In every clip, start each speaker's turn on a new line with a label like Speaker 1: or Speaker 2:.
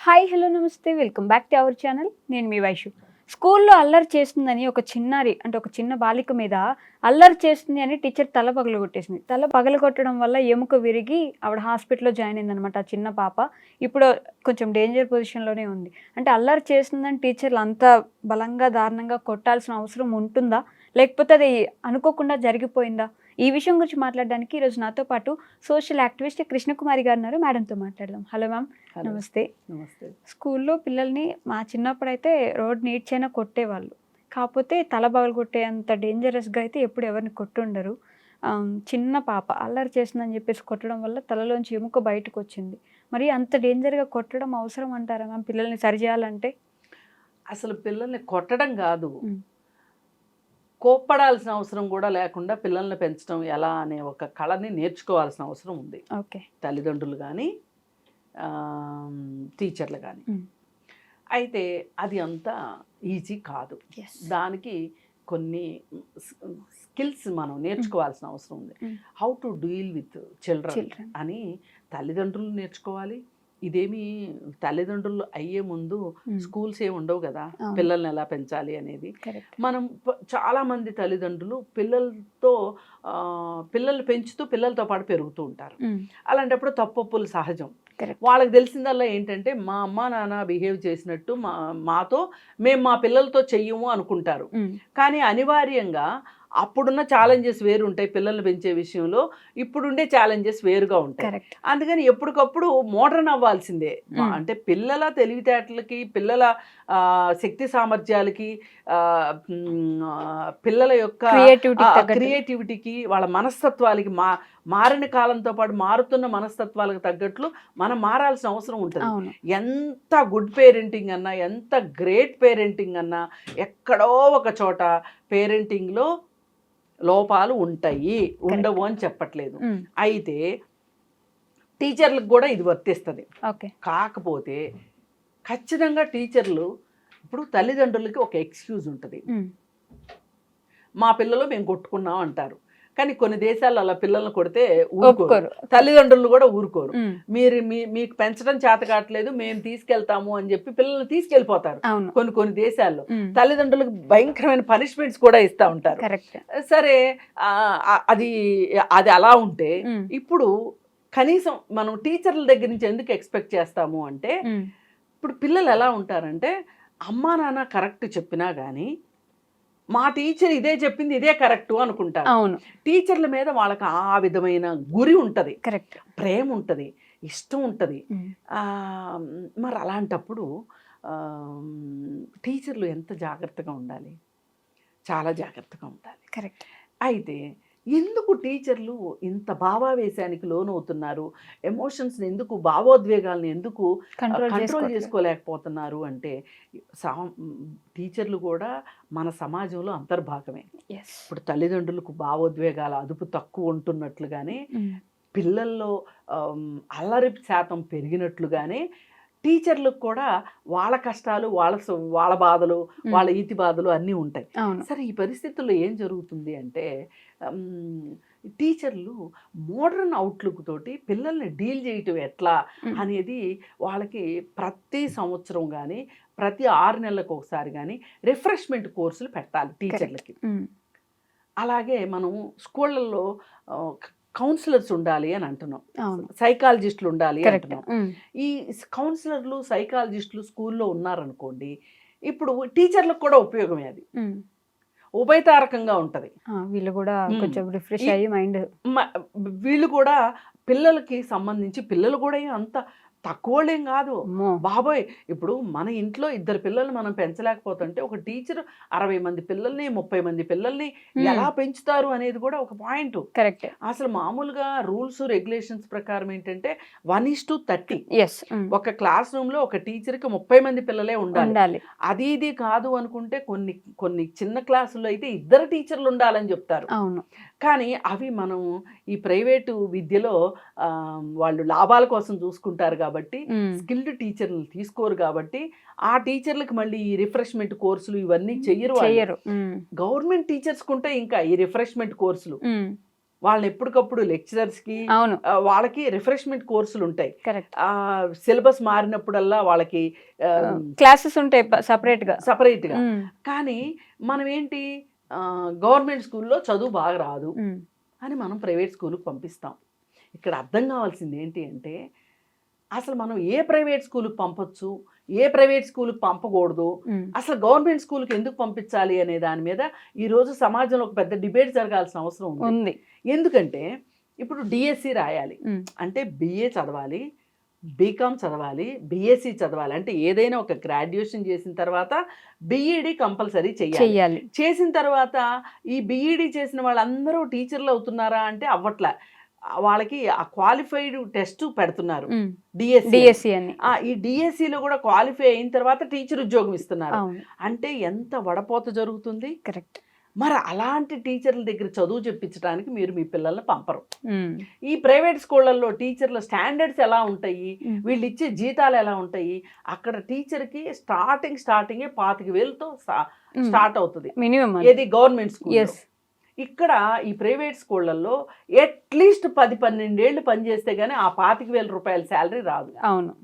Speaker 1: Hi hello నమస్తే. Welcome back to our channel. నేను మీ వైషు. స్కూల్లో అల్లరి చేస్తుందని ఒక చిన్నారి అంటే ఒక చిన్న బాలిక మీద అల్లరి చేస్తుంది అని టీచర్ తల పగలగొట్టేసింది. తల పగలగొట్టడం వల్ల ఎముక విరిగి ఆవిడ హాస్పిటల్లో జాయిన్ అయిందనమాట ఆ చిన్న పాప. ఇప్పుడు కొంచెం డేంజర్ పొజిషన్లోనే ఉంది. అంటే అల్లరి చేస్తుందని టీచర్లు అంత బలంగా దారుణంగా కొట్టాల్సిన అవసరం ఉంటుందా? లేకపోతే అది అనుకోకుండా జరిగిపోయిందా? ఈ విషయం గురించి మాట్లాడడానికి ఈరోజు నాతో పాటు సోషల్ యాక్టివిస్ట్ కృష్ణకుమారి గారు ఉన్నారు. మేడంతో మాట్లాడదాం. Hello ma'am. నమస్తే.
Speaker 2: నమస్తే.
Speaker 1: స్కూల్లో పిల్లల్ని మా చిన్నప్పుడు అయితే రోడ్ నీడ్చైనా కొట్టేవాళ్ళు. కాకపోతే తల బగలు కొట్టేంత డేంజరస్గా అయితే ఎప్పుడు ఎవరిని కొట్టుండరు. చిన్న పాప అల్లరి చేసిందని చెప్పేసి కొట్టడం వల్ల తలలోంచి ఎముక బయటకు వచ్చింది మరి అంత డేంజర్గా కొట్టడం అవసరం అంటారా మ్యామ్ పిల్లల్ని సరిచేయాలంటే
Speaker 2: అసలు పిల్లల్ని కొట్టడం కాదు. కోప్పడాల్సిన అవసరం కూడా లేకుండా పిల్లల్ని పెంచడం ఎలా అనే ఒక కళని నేర్చుకోవాల్సిన అవసరం ఉంది.
Speaker 1: ఓకే.
Speaker 2: తల్లిదండ్రులు కానీ టీచర్లు కానీ. అయితే అది అంత ఈజీ కాదు. దానికి కొన్ని స్కిల్స్ మనం నేర్చుకోవాల్సిన అవసరం ఉంది. How to deal with children అని తల్లిదండ్రులు నేర్చుకోవాలి. ఇదేమి తల్లిదండ్రులు అయ్యే ముందు స్కూల్స్ ఏమి ఉండవు కదా. పిల్లల్ని ఎలా పెంచాలి అనేది. మనం చాలా మంది తల్లిదండ్రులు పిల్లలతో ఆ, పిల్లల్ని పెంచుతూ పిల్లలతో పాటు పెరుగుతూ ఉంటారు. అలాంటప్పుడు తప్పొప్పులు సహజం. వాళ్ళకి తెలిసిందల్లా ఏంటంటే మా అమ్మ నాన్న బిహేవ్ చేసినట్టు మా మాతో మేము మా పిల్లలతో చెయ్యము అనుకుంటారు. కానీ అనివార్యంగా అప్పుడున్న ఛాలెంజెస్ వేరు ఉంటాయి పిల్లల్ని పెంచే విషయంలో ఇప్పుడుండే ఛాలెంజెస్ వేరుగా ఉంటాయి. అందుకని ఎప్పటికప్పుడు మోడర్న్ అవ్వాల్సిందే. అంటే పిల్లల తెలివితేటలకి పిల్లల శక్తి సామర్థ్యాలకి పిల్లల యొక్క
Speaker 1: క్రియేటివిటీ
Speaker 2: క్రియేటివిటీకి వాళ్ళ మనస్తత్వాలకి మా మారిన కాలంతో పాటు మారుతున్న మనస్తత్వాలకు తగ్గట్లు మనం మారాల్సిన అవసరం ఉంటుంది. ఎంత గుడ్ పేరెంటింగ్ అన్నా ఎంత గ్రేట్ పేరెంటింగ్ అన్నా ఎక్కడో ఒక చోట పేరెంటింగ్లో లోపాలు ఉంటాయి ఉండవు అని చెప్పట్లేదు. అయితే టీచర్లకు కూడా ఇది వర్తిస్తుంది. కాకపోతే ఖచ్చితంగా టీచర్లు ఇప్పుడు తల్లిదండ్రులకి ఒక ఎక్స్క్యూజ్ ఉంటుంది.
Speaker 1: మా
Speaker 2: పిల్లలు మేము కొట్టుకున్నాం అంటారు. కానీ కొన్ని దేశాల్లో అలా పిల్లల్ని కొడితే ఊరుకోరు తల్లిదండ్రులు కూడా ఊరుకోరు. మీరు మీ మీకు పెంచడం చేత కావట్లేదు మేము తీసుకెళ్తాము అని చెప్పి పిల్లల్ని తీసుకెళ్ళిపోతారు
Speaker 1: అవును
Speaker 2: కొన్ని కొన్ని దేశాల్లో. తల్లిదండ్రులకు భయంకరమైన పనిష్మెంట్స్ కూడా ఇస్తూ ఉంటారు సరే అది అది అలా ఉంటే. ఇప్పుడు కనీసం మనం టీచర్ల దగ్గర నుంచి ఎందుకు ఎక్స్పెక్ట్ చేస్తాము అంటే. ఇప్పుడు పిల్లలు ఎలా ఉంటారంటే అమ్మా నాన్న కరెక్ట్ చెప్పినా కానీ మా టీచర్ ఇదే చెప్పింది ఇదే కరెక్ట్ అనుకుంటారు.
Speaker 1: అవును.
Speaker 2: టీచర్ల మీద వాళ్ళకి ఆ విధమైన గురి ఉంటుంది.
Speaker 1: కరెక్ట్
Speaker 2: ప్రేమ ఉంటుంది ఇష్టం ఉంటుంది. మరి అలాంటప్పుడు టీచర్లు ఎంత జాగ్రత్తగా ఉండాలి? చాలా జాగ్రత్తగా ఉండాలి.
Speaker 1: కరెక్ట్
Speaker 2: అయితే ఎందుకు టీచర్లు ఇంత భావావేశానికి లోనవుతున్నారు? ఎమోషన్స్ని ఎందుకు భావోద్వేగాలను ఎందుకు
Speaker 1: కంట్రోల్
Speaker 2: చేసుకోలేకపోతున్నారు అంటే టీచర్లు కూడా మన సమాజంలో అంతర్భాగమే. ఇప్పుడు తల్లిదండ్రులకు భావోద్వేగాల అదుపు తక్కువ ఉంటున్నట్లుగానే పిల్లల్లో అల్లరి శాతం పెరిగినట్లుగానే టీచర్లకు కూడా వాళ్ళ కష్టాలు వాళ్ళ వాళ్ళ బాధలు వాళ్ళ ఈతి బాధలు అన్నీ ఉంటాయి. సరే ఈ పరిస్థితుల్లో ఏం జరుగుతుంది అంటే టీచర్లు మోడర్న్ అవుట్లుక్ తోటి పిల్లల్ని డీల్ చేయటం ఎట్లా. అనేది వాళ్ళకి ప్రతి సంవత్సరం కానీ ప్రతి ఆరు నెలలకు ఒకసారి కానీ రిఫ్రెష్మెంట్ కోర్సులు పెట్టాలి టీచర్లకి. అలాగే మనం స్కూళ్ళల్లో కౌన్సిలర్స్ ఉండాలి అని అంటున్నాం. సైకాలజిస్టులు ఉండాలి అంటున్నాం. ఈ కౌన్సిలర్లు సైకాలజిస్టులు స్కూల్లో ఉన్నారనుకోండి ఇప్పుడు టీచర్లకు కూడా ఉపయోగమే అది. ఉభయతారకంగా ఉంటుంది
Speaker 1: వీళ్ళు కూడా. కొంచెం రిఫ్రెష్ అయ్యి మైండ్
Speaker 2: వీళ్ళు కూడా పిల్లలకి సంబంధించి పిల్లలు కూడా అంత తక్కువలేం కాదు. బాబోయ్! ఇప్పుడు మన ఇంట్లో ఇద్దరు పిల్లల్ని మనం పెంచలేకపోతుంటే ఒక టీచర్ అరవై మంది పిల్లల్ని ముప్పై మంది పిల్లల్ని ఎలా పెంచుతారు అనేది కూడా ఒక పాయింట్.
Speaker 1: కరెక్ట్.
Speaker 2: అసలు మామూలుగా రూల్స్ రెగ్యులేషన్స్ ప్రకారం ఏంటంటే వన్ ఇస్ టు థర్టీ. ఒక క్లాస్ రూమ్లో ఒక టీచర్కి ముప్పై మంది పిల్లలే ఉండాలి.
Speaker 1: ఉండాలి.
Speaker 2: అది ఇది కాదు అనుకుంటే కొన్ని కొన్ని చిన్న క్లాసుల్లో అయితే ఇద్దరు టీచర్లు ఉండాలని చెప్తారు.
Speaker 1: అవును.
Speaker 2: కానీ అవి మనం ఈ ప్రైవేటు విద్యలో వాళ్ళు లాభాల కోసం చూసుకుంటారు కాబట్టి. స్కిల్డ్ టీచర్లు తీసుకోరు కాబట్టి ఆ టీచర్లకు మళ్ళీ ఈ రిఫ్రెష్మెంట్ కోర్సులు ఇవన్నీ చెయ్యరు.
Speaker 1: చెయ్యరు.
Speaker 2: గవర్నమెంట్ టీచర్స్ కుంటే ఇంకా ఈ రిఫ్రెష్మెంట్ కోర్సులు. వాళ్ళని ఎప్పటికప్పుడు లెక్చరర్స్కి
Speaker 1: అవును
Speaker 2: వాళ్ళకి రిఫ్రెష్మెంట్ కోర్సులు ఉంటాయి సిలబస్ మారినప్పుడల్లా వాళ్ళకి
Speaker 1: క్లాసెస్ ఉంటాయి సపరేట్గా
Speaker 2: సపరేట్గా
Speaker 1: ఉమ్,
Speaker 2: కానీ మనం ఏంటి గవర్నమెంట్ స్కూల్లో చదువు బాగా రాదు అని మనం ప్రైవేట్ స్కూల్కి పంపిస్తాం. ఇక్కడ అర్థం కావాల్సింది ఏంటి అంటే అసలు మనం ఏ ప్రైవేట్ స్కూల్కి పంపొచ్చు ఏ ప్రైవేట్ స్కూల్కి పంపకూడదు అసలు గవర్నమెంట్ స్కూల్కి ఎందుకు పంపించాలి అనే దాని మీద ఈరోజు సమాజంలో ఒక పెద్ద డిబేట్ జరగాల్సిన అవసరం ఉంది. ఎందుకంటే ఇప్పుడు డిఎస్సి రాయాలి. అంటే బిఏ చదవాలి బీకామ్ చదవాలి బిఎస్సి చదవాలి. అంటే ఏదైనా ఒక గ్రాడ్యుయేషన్ చేసిన తర్వాత బిఈడి కంపల్సరీ చేయాలి. చేసిన తర్వాత ఈ బిఈడి చేసిన వాళ్ళందరూ టీచర్లు అవుతున్నారా అంటే అవ్వట్లే. వాళ్ళకి ఆ క్వాలిఫైడ్ టెస్ట్ పెడుతున్నారు. డిఎస్సి
Speaker 1: డిఎస్సి అని.
Speaker 2: ఈ డిఎస్సిలో కూడా క్వాలిఫై అయిన తర్వాత టీచర్ ఉద్యోగం ఇస్తున్నారు. అంటే ఎంత వడపోత జరుగుతుంది?
Speaker 1: కరెక్ట్.
Speaker 2: మరి అలాంటి టీచర్ల దగ్గర చదువు చెప్పించడానికి మీరు మీ పిల్లల్ని పంపరు. ఈ ప్రైవేట్ స్కూళ్ళల్లో టీచర్ల స్టాండర్డ్స్ ఎలా ఉంటాయి? వీళ్ళు ఇచ్చే జీతాలు ఎలా ఉంటాయి? అక్కడ టీచర్కి స్టార్టింగ్ స్టార్టింగ్ పాతిక వేలతో స్టార్ట్ అవుతుంది.
Speaker 1: మినిమం
Speaker 2: ఏది గవర్నమెంట్ స్కూల్
Speaker 1: ఎస్
Speaker 2: ఇక్కడ ఈ ప్రైవేట్ స్కూళ్ళల్లో అట్లీస్ట్ పది పన్నెండేళ్ళు పనిచేస్తే గానీ ఆ పాతిక వేల రూపాయల శాలరీ రాదు.
Speaker 1: అవును.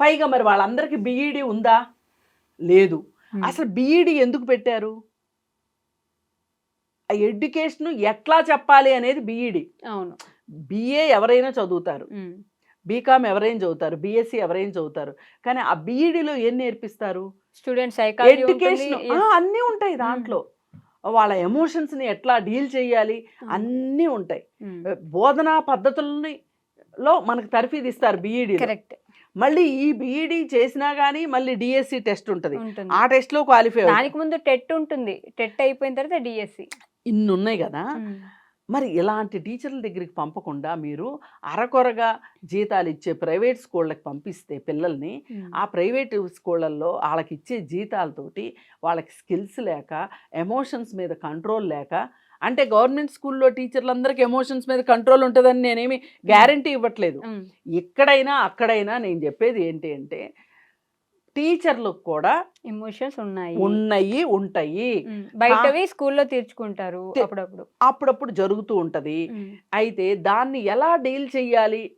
Speaker 2: పైగా మరి వాళ్ళందరికీ బీఈడి ఉందా? లేదు. అసలు బీఈడి ఎందుకు పెట్టారు? ఎడ్యుకేషన్ ఎట్లా చెప్పాలి అనేది బీఈడి.
Speaker 1: అవును.
Speaker 2: బిఏ ఎవరైనా చదువుతారు. బీకామ్ ఎవరైనా చదువుతారు. బీఎస్సీ ఎవరైనా చదువుతారు. కానీ ఆ బీఈడిలో ఏం నేర్పిస్తారు?
Speaker 1: Student psychology
Speaker 2: education. అన్నీ ఉంటాయి దాంట్లో. వాళ్ళ ఎమోషన్స్ని ఎట్లా డీల్ చేయాలి? అన్నీ ఉంటాయి. బోధనా పద్ధతులని లో మనకు తర్ఫీదు ఇస్తారు బీఈడి
Speaker 1: కరెక్ట్.
Speaker 2: మళ్ళీ ఈ బీఈడి చేసినా కానీ మళ్ళీ డిఎస్సి టెస్ట్ ఉంటుంది.
Speaker 1: ఉంటుంది.
Speaker 2: ఆ టెస్ట్లో క్వాలిఫై
Speaker 1: దానికి ముందు టెట్ ఉంటుంది. టెట్ అయిపోయిన తర్వాత డిఎస్సి.
Speaker 2: ఇన్ని ఉన్నాయి కదా మరి ఇలాంటి టీచర్ల దగ్గరికి పంపకుండా మీరు అరకొరగా జీతాలు ఇచ్చే ప్రైవేట్ స్కూళ్ళకి పంపిస్తే పిల్లల్ని ఆ ప్రైవేట్ స్కూళ్ళల్లో వాళ్ళకి ఇచ్చే జీతాలతోటి వాళ్ళకి స్కిల్స్ లేక ఎమోషన్స్ మీద కంట్రోల్ లేక అంటే గవర్నమెంట్ స్కూల్లో టీచర్లందరికీ ఎమోషన్స్ మీద కంట్రోల్ ఉంటుందని నేనేమి గ్యారంటీ ఇవ్వట్లేదు. ఎక్కడైనా అక్కడైనా నేను చెప్పేది ఏంటి అంటే టీచర్లకు కూడా
Speaker 1: ఎమోషన్స్ ఉన్నాయి.
Speaker 2: ఉన్నాయి ఉంటాయి.
Speaker 1: బయటవి స్కూల్లో తీర్చుకుంటారు అప్పుడప్పుడు.
Speaker 2: అప్పుడప్పుడు జరుగుతూ ఉంటది. అయితే దాన్ని ఎలా డీల్ చెయ్యాలి?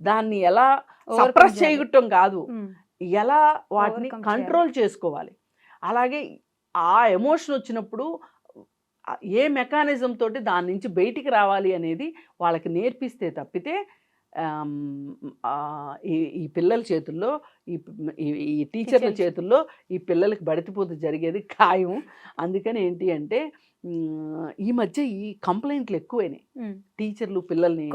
Speaker 2: దాన్ని ఎలా సప్రెస్
Speaker 1: చేయాలి.
Speaker 2: చేయటం కాదు. ఎలా వాటిని కంట్రోల్ చేసుకోవాలి. అలాగే ఆ ఎమోషన్ వచ్చినప్పుడు ఏ మెకానిజం తోటి దాని నుంచి బయటికి రావాలి అనేది వాళ్ళకి నేర్పిస్తే తప్పితే ఈ ఈ పిల్లల చేతుల్లో ఈ టీచర్ల. చేతుల్లో ఈ పిల్లలకి బడితిపోతు జరిగేది ఖాయం. అందుకని ఏంటి అంటే ఈ మధ్య ఈ కంప్లైంట్లు ఎక్కువైనాయి. టీచర్లు పిల్లల్ని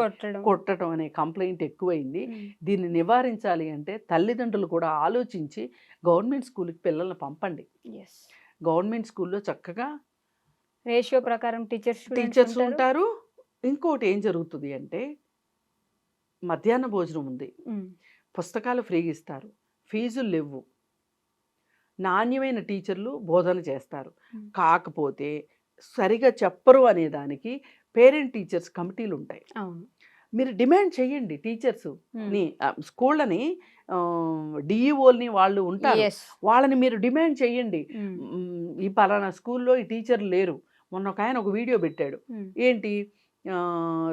Speaker 1: కొట్టడం.
Speaker 2: అనే కంప్లైంట్ ఎక్కువైంది. దీన్ని నివారించాలి అంటే తల్లిదండ్రులు కూడా ఆలోచించి గవర్నమెంట్ స్కూల్కి పిల్లల్ని పంపండి. గవర్నమెంట్ స్కూల్లో చక్కగా
Speaker 1: రేషియో ప్రకారం టీచర్స్
Speaker 2: టీచర్స్ ఉంటారు. ఇంకోటి ఏం జరుగుతుంది అంటే మధ్యాహ్న భోజనం ఉంది. పుస్తకాలు ఫ్రీగా ఇస్తారు. ఫీజులు లేవు. నాణ్యమైన టీచర్లు బోధన చేస్తారు. కాకపోతే సరిగా చెప్పరు అనే దానికి పేరెంట్ టీచర్స్ కమిటీలు ఉంటాయి.
Speaker 1: అవును.
Speaker 2: మీరు డిమాండ్ చేయండి టీచర్స్ని స్కూళ్ళని డిఈఓల్ని వాళ్ళు ఉంటారు. వాళ్ళని మీరు డిమాండ్ చేయండి. ఈ పలానా స్కూల్లో ఈ టీచర్లు లేరు. మొన్న ఒక ఆయన ఒక వీడియో పెట్టాడు. ఏంటి?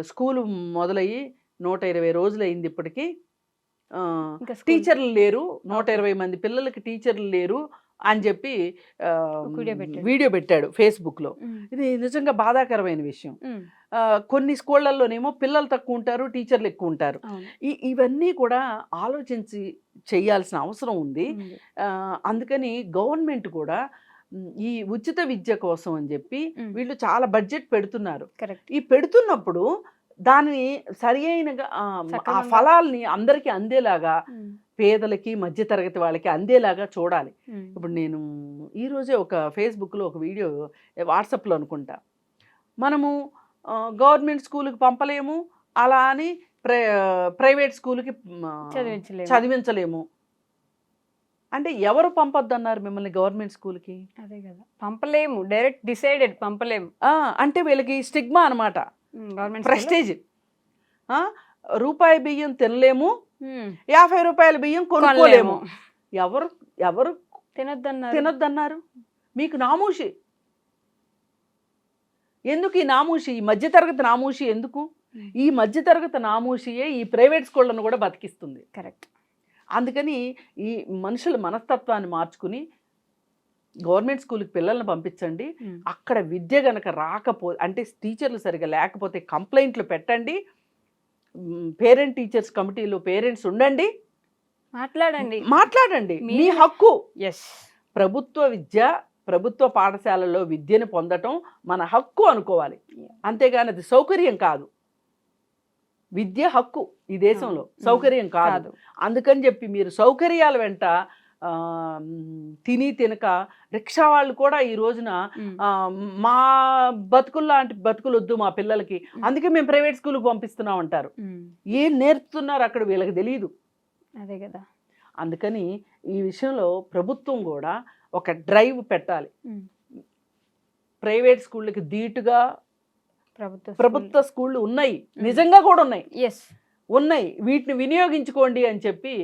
Speaker 2: స్కూలు మొదలయ్యి నూట ఇరవై రోజులు అయింది ఇప్పటికీ టీచర్లు లేరు. నూట ఇరవై మంది పిల్లలకి టీచర్లు లేరు అని చెప్పి
Speaker 1: వీడియో పెట్టాడు.
Speaker 2: ఫేస్బుక్లో. ఇది నిజంగా బాధాకరమైన విషయం. కొన్ని స్కూళ్ళల్లోనేమో పిల్లలు తక్కువ ఉంటారు టీచర్లు ఎక్కువ ఉంటారు. ఈ ఇవన్నీ కూడా ఆలోచించి చేయాల్సిన అవసరం ఉంది. అందుకని గవర్నమెంట్ కూడా ఈ ఉచిత విద్య కోసం అని చెప్పి వీళ్ళు చాలా బడ్జెట్ పెడుతున్నారు. ఈ పెడుతున్నప్పుడు దానిని సరి అయినగా ఆ. ఫలాల్ని అందరికీ అందేలాగా పేదలకి మధ్యతరగతి వాళ్ళకి అందేలాగా చూడాలి. ఇప్పుడు నేను ఈరోజే ఒక ఫేస్బుక్లో ఒక వీడియో వాట్సాప్లో అనుకుంటా. మనము గవర్నమెంట్ స్కూల్కి పంపలేము అలా అని ప్రై ప్రైవేట్ స్కూల్కి
Speaker 1: చదివించలేము.
Speaker 2: అంటే ఎవరు పంపొద్దు అన్నారు మిమ్మల్ని గవర్నమెంట్ స్కూల్కి?
Speaker 1: అదే కదా. పంపలేము డైరెక్ట్ డిసైడెడ్ పంపలేము.
Speaker 2: అంటే వీళ్ళకి స్టిగ్మా అనమాట
Speaker 1: గవర్నమెంట్
Speaker 2: ప్రెస్టేజ్. రూపాయి బియ్యం తినలేము. యాభై రూపాయల బియ్యం కొనుక్కోలేము. ఎవరు ఎవరు
Speaker 1: తినొద్దన్నారు.
Speaker 2: తినొద్దన్నారు? మీకు నామూషి. ఎందుకు ఈ నామూషి? ఈ మధ్యతరగతి నామూషి ఎందుకు? ఈ మధ్యతరగతి నామూషియే ఈ ప్రైవేట్ స్కూళ్ళను కూడా బతికిస్తుంది.
Speaker 1: కరెక్ట్.
Speaker 2: అందుకని ఈ మనుషుల మనస్తత్వాన్ని మార్చుకుని గవర్నమెంట్ స్కూల్కి పిల్లల్ని పంపించండి. అక్కడ విద్య గనక రాకపో అంటే టీచర్లు సరిగా లేకపోతే కంప్లైంట్లు పెట్టండి. పేరెంట్ టీచర్స్ కమిటీలో పేరెంట్స్ ఉండండి.
Speaker 1: మాట్లాడండి.
Speaker 2: మాట్లాడండి. మీ హక్కు.
Speaker 1: ఎస్.
Speaker 2: ప్రభుత్వ విద్య ప్రభుత్వ పాఠశాలల్లో విద్యను పొందటం మన హక్కు అనుకోవాలి. అంతేగాని అది సౌకర్యం కాదు. విద్య హక్కు ఈ దేశంలో. సౌకర్యం కాదు. అందుకని చెప్పి మీరు సౌకర్యాల వెంట తిని తినక రిక్షా వాళ్ళు కూడా ఈ రోజున మా బతుకులు లాంటి బతుకులు వద్దు మా పిల్లలకి. అందుకే మేము ప్రైవేట్ స్కూల్కి పంపిస్తున్నాం అంటారు. ఏం నేర్పుతున్నారు అక్కడ వీళ్ళకి తెలియదు
Speaker 1: అదే కదా.
Speaker 2: అందుకని ఈ విషయంలో ప్రభుత్వం కూడా ఒక డ్రైవ్ పెట్టాలి. ప్రైవేట్ స్కూళ్ళకి ధీటుగా
Speaker 1: ప్రభుత్వ
Speaker 2: ప్రభుత్వ స్కూళ్ళు ఉన్నాయి. నిజంగా కూడా ఉన్నాయి.
Speaker 1: ఎస్
Speaker 2: ఉన్నాయి. వీటిని వినియోగించుకోండి అని చెప్పి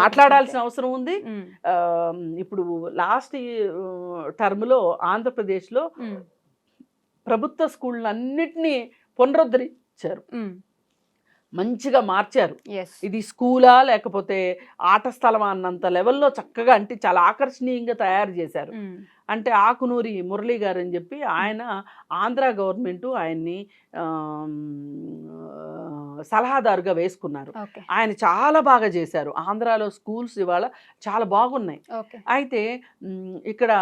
Speaker 2: మాట్లాడాల్సిన అవసరం ఉంది. ఇప్పుడు లాస్ట్ టర్మ్లో ఆంధ్రప్రదేశ్లో ప్రభుత్వ స్కూళ్ళన్నిటినీ పునరుద్ధరించారు. మంచిగా మార్చారు. ఇది స్కూలా లేకపోతే ఆట స్థలమా అన్నంత లెవెల్లో చక్కగా అంటే చాలా ఆకర్షణీయంగా తయారు చేశారు. అంటే ఆకునూరి మురళి గారు అని చెప్పి ఆయన ఆంధ్ర గవర్నమెంట్ ఆయన్ని సలహాదారుగా వేసుకున్నారు. ఆయన చాలా బాగా చేశారు. ఆంధ్రాలో స్కూల్స్ ఇవాళ చాలా బాగున్నాయి. అయితే ఇక్కడ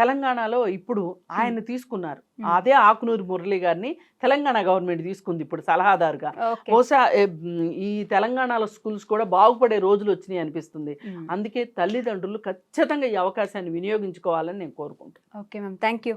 Speaker 2: తెలంగాణలో ఇప్పుడు ఆయన తీసుకున్నారు. అదే ఆకునూరి మురళి గారిని తెలంగాణ గవర్నమెంట్ తీసుకుంది ఇప్పుడు సలహాదారుగా. బహుశా ఈ తెలంగాణలో స్కూల్స్ కూడా బాగుపడే రోజులు వచ్చినాయి అనిపిస్తుంది. అందుకే తల్లిదండ్రులు ఖచ్చితంగా ఈ అవకాశాన్ని వినియోగించుకోవాలని నేను కోరుకుంటున్నాను.
Speaker 1: Okay ma'am. Thank you